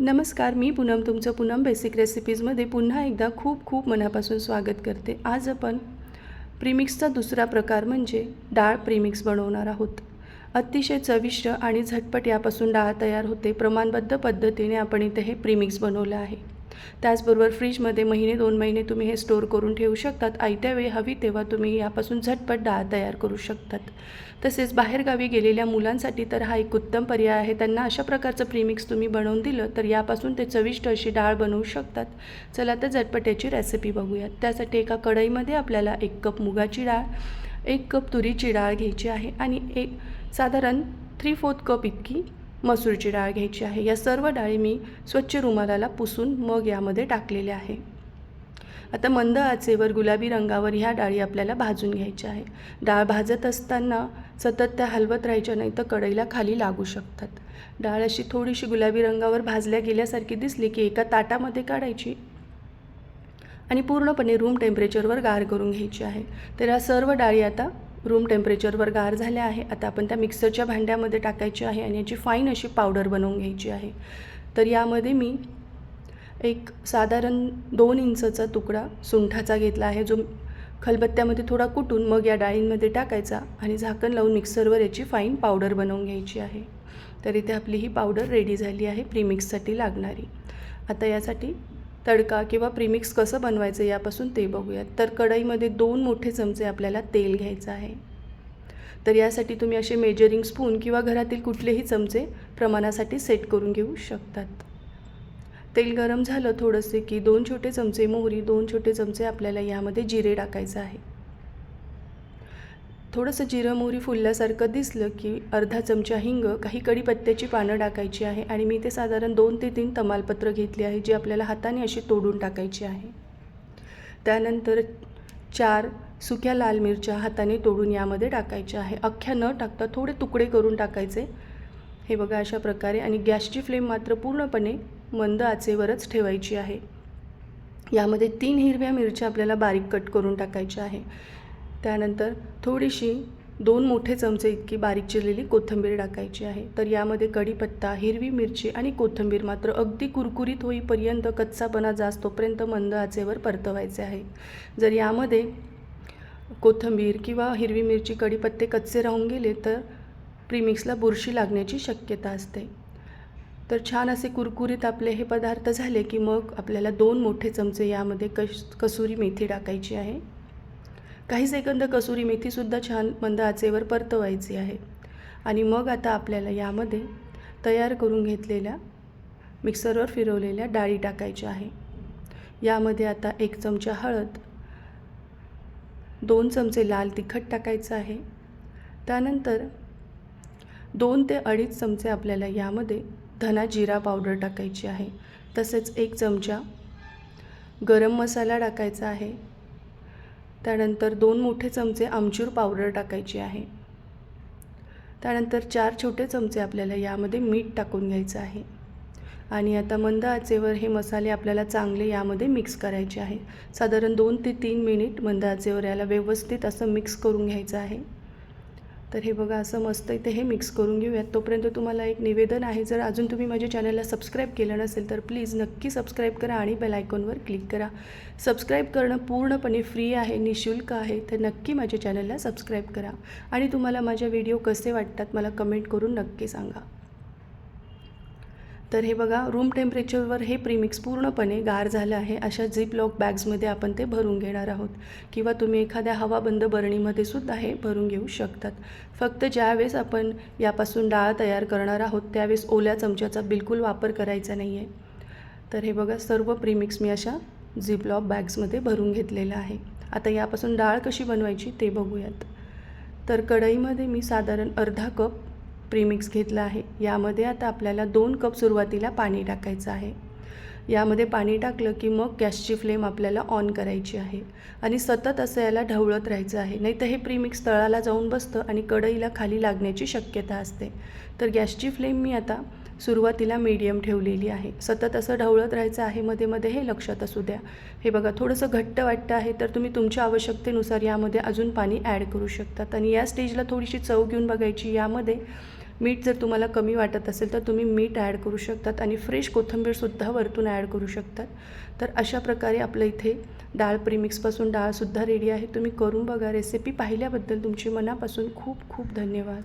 नमस्कार मी पूनम तुमचं पूनम बेसिक रेसिपीजमध्ये पुन्हा एकदा खूप खूप मनापासून स्वागत करते. आज आपण प्रीमिक्सचा दुसरा प्रकार म्हणजे डाळ प्रीमिक्स बनवणार आहोत. अतिशय चविष्ट आणि झटपट यापासून डाळ तयार होते. प्रमाणबद्ध पद्धतीने आपण इथे हे प्रीमिक्स बनवलं आहे. त्याचबरोबर फ्रीजमध्ये महिने दोन महिने तुम्ही हे स्टोअर करून ठेवू शकतात. आयत्या वेळी हवी तेव्हा तुम्ही यापासून झटपट डाळ तयार करू शकतात. तसेच बाहेरगावी गेलेल्या मुलांसाठी तर हा एक उत्तम पर्याय आहे. त्यांना अशा प्रकारचं प्रीमिक्स तुम्ही बनवून दिलं तर यापासून ते चविष्ट अशी डाळ बनवू शकतात. चला तर झटपट याची रेसिपी बघूयात. त्यासाठी एका कढईमध्ये आपल्याला एक कप मुगाची डाळ एक कप तुरीची डाळ घ्यायची आहे आणि एक साधारण थ्री फोर्थ कप इतकी मसूरची डाळ घ्यायची आहे. या सर्व डाळी मी स्वच्छ रुमालाला पुसून मग यामध्ये टाकलेल्या आहे. आता मंद आचेवर गुलाबी रंगावर ह्या डाळी आपल्याला भाजून घ्यायच्या आहे. डाळ भाजत असताना सतत त्या हलवत राहायच्या नाही तर कढईला खाली लागू शकतात. डाळ अशी थोडीशी गुलाबी रंगावर भाजल्या गेल्यासारखी दिसली की एका ताटामध्ये काढायची आणि पूर्णपणे रूम टेम्परेचरवर गार करून घ्यायची आहे. तर या सर्व डाळी आता रूम टेम्परेचरवर गार झाल्या आहे. आता आपण त्या मिक्सरच्या भांड्यामध्ये टाकायची आहे आणि याची फाईन अशी पावडर बनवून घ्यायची आहे. तर यामध्ये मी एक साधारण दोन इंचचा तुकडा सुंठाचा घेतला आहे जो खलबत्त्यामध्ये थोडा कुटून मग या डाळींमध्ये टाकायचा आणि झाकण लावून मिक्सरवर याची फाईन पावडर बनवून घ्यायची आहे. तर इथे आपली ही पावडर रेडी झाली आहे प्रीमिक्ससाठी लागणारी. आता यासाठी तडका किंवा प्रीमिक्स कसं बनवायचं यापासून ते बघूयात. तर कढईमध्ये दोन मोठे चमचे आपल्याला तेल घ्यायचं आहे. तर यासाठी तुम्ही असे मेजरिंग स्पून किंवा घरातील कुठलेही चमचे प्रमाणासाठी सेट करून घेऊ शकतात. तेल गरम झालं थोडंसे की दोन छोटे चमचे मोहरी दोन छोटे चमचे आपल्याला यामध्ये जिरे टाकायचं आहे. थोडंसं जिरं मोहरी फुलल्यासारखं दिसलं की अर्धा चमचा हिंग काही कढीपत्त्याची पानं टाकायची आहे आणि मी ते साधारण दोन ते तीन तमालपत्र घेतली आहे जी आपल्याला हाताने अशी तोडून टाकायची आहे. त्यानंतर चार सुक्या लाल मिरच्या हाताने तोडून यामध्ये टाकायच्या आहे. अख्ख्या न टाकता थोडे तुकडे करून टाकायचे. हे बघा अशा प्रकारे आणि गॅसची फ्लेम मात्र पूर्णपणे मंद आचेवरच ठेवायची आहे. यामध्ये तीन हिरव्या मिरच्या आपल्याला बारीक कट करून टाकायच्या आहे. त्यानंतर थोडीशी दोन मोठे चमचे इतकी बारीक चिरलेली कोथिंबीर टाकायची आहे. तर यामध्ये कढीपत्ता हिरवी मिरची आणि कोथिंबीर मात्र अगदी कुरकुरीत होईपर्यंत कच्चापणा जास्त तोपर्यंत मंद आचेवर परतवायचे आहे. जर यामध्ये कोथिंबीर किंवा हिरवी मिरची कढीपत्ते कच्चे राहून गेले तर प्रीमिक्सला बुरशी लागण्याची शक्यता असते. तर छान असे कुरकुरीत आपले हे पदार्थ झाले की मग आपल्याला दोन मोठे चमचे यामध्ये कश कसुरी मेथी टाकायची आहे. काही सेकंद कसुरी मेथीसुद्धा छान मंद आचेवर परतवायची आहे. आणि मग आता आपल्याला यामध्ये तयार करून घेतलेल्या मिक्सरवर फिरवलेल्या डाळी टाकायच्या आहे. यामध्ये आता एक चमचा हळद दोन चमचे लाल तिखट टाकायचं आहे. त्यानंतर दोन ते अडीच चमचे आपल्याला यामध्ये धना जिरा पावडर टाकायची आहे. तसेच एक चमचा गरम मसाला टाकायचा आहे. त्यानंतर दोन मोठे चमचे आमचूर पावडर टाकायची आहे. त्यानंतर चार छोटे चमचे आपल्याला यामध्ये मीठ टाकून घ्यायचं आहे. आणि आता मंद आचेवर हे मसाले आपल्याला चांगले यामध्ये मिक्स करायचे आहे. साधारण दोन ते तीन मिनिट मंद आचेवर याला व्यवस्थित असं मिक्स करून घ्यायचं आहे. तर हे बघा असं मस्त इथे हे मिक्स करून घेऊयात. तोपर्यंत तुम्हाला एक निवेदन आहे जर अजून तुम्ही माझ्या चॅनलला सबस्क्राईब केलं नसेल तर प्लीज नक्की सबस्क्राईब करा आणि बेल आयकॉनवर क्लिक करा. सबस्क्राईब करणं पूर्णपणे फ्री आहे निशुल्क आहे तर नक्की माझ्या चॅनलला सबस्क्राईब करा. आणि तुम्हाला माझ्या व्हिडिओ कसे वाटतात मला कमेंट करून नक्की सांगा. तर हे बघा रूम टेम्परेचरवर हे प्रीमिक्स पूर्णपणे गार झालं आहे. अशा झिप लॉक बॅग्समध्ये आपण ते भरून घेणार आहोत. किंवा तुम्ही एखाद्या हवाबंद बरणीमध्ये सुद्धा हे भरून घेऊ शकतात. फक्त ज्यावेळेस आपण यापासून डाळ तयार करणार आहोत त्यावेळेस ओल्या चमच्याचा बिलकुल वापर करायचा नाही आहे तर हे बघा सर्व प्रीमिक्स मी अशा झिप लॉक बॅग्समध्ये भरून घेतलेलं आहे. आता यापासून डाळ कशी बनवायची ते बघूयात. तर कढईमध्ये मी साधारण अर्धा कप प्रीमिक्स घेतला आहे. यामध्ये आता आपल्याला दोन कप सुरुवातीला पाणी टाकायचं आहे. यामध्ये पाणी टाकलं की मग गॅसची फ्लेम आपल्याला ऑन करायची आहे. आणि सतत असं याला ढवळत राहायचं आहे. नाही तर हे प्रीमिक्स तळाला जाऊन बसतं आणि कढईला खाली लागण्याची शक्यता असते. तर गॅसची फ्लेम मी आता सुरुवातीला मीडियम ठेवलेली आहे. सतत असं ढवळत राहायचं आहे मध्ये मध्ये हे लक्षात असू द्या. हे बघा थोडंसं घट्ट वाटतं आहे तर तुम्ही तुमच्या आवश्यकतेनुसार यामध्ये अजून पाणी ॲड करू शकतात. आणि या स्टेजला थोडीशी चव घेऊन बघायची. यामध्ये मीठ जर तुम्हाला कमी वाटत असेल तर तुम्ही मीठ ॲड करू शकतात आणि फ्रेश कोथिंबीरसुद्धा वरतून ॲड करू शकतात. तर अशा प्रकारे आपलं इथे डाळ प्रीमिक्सपासून डाळसुद्धा रेडी आहे. तुम्ही करून बघा रेसिपी पाहिल्याबद्दल तुमची मनापासून खूप खूप धन्यवाद.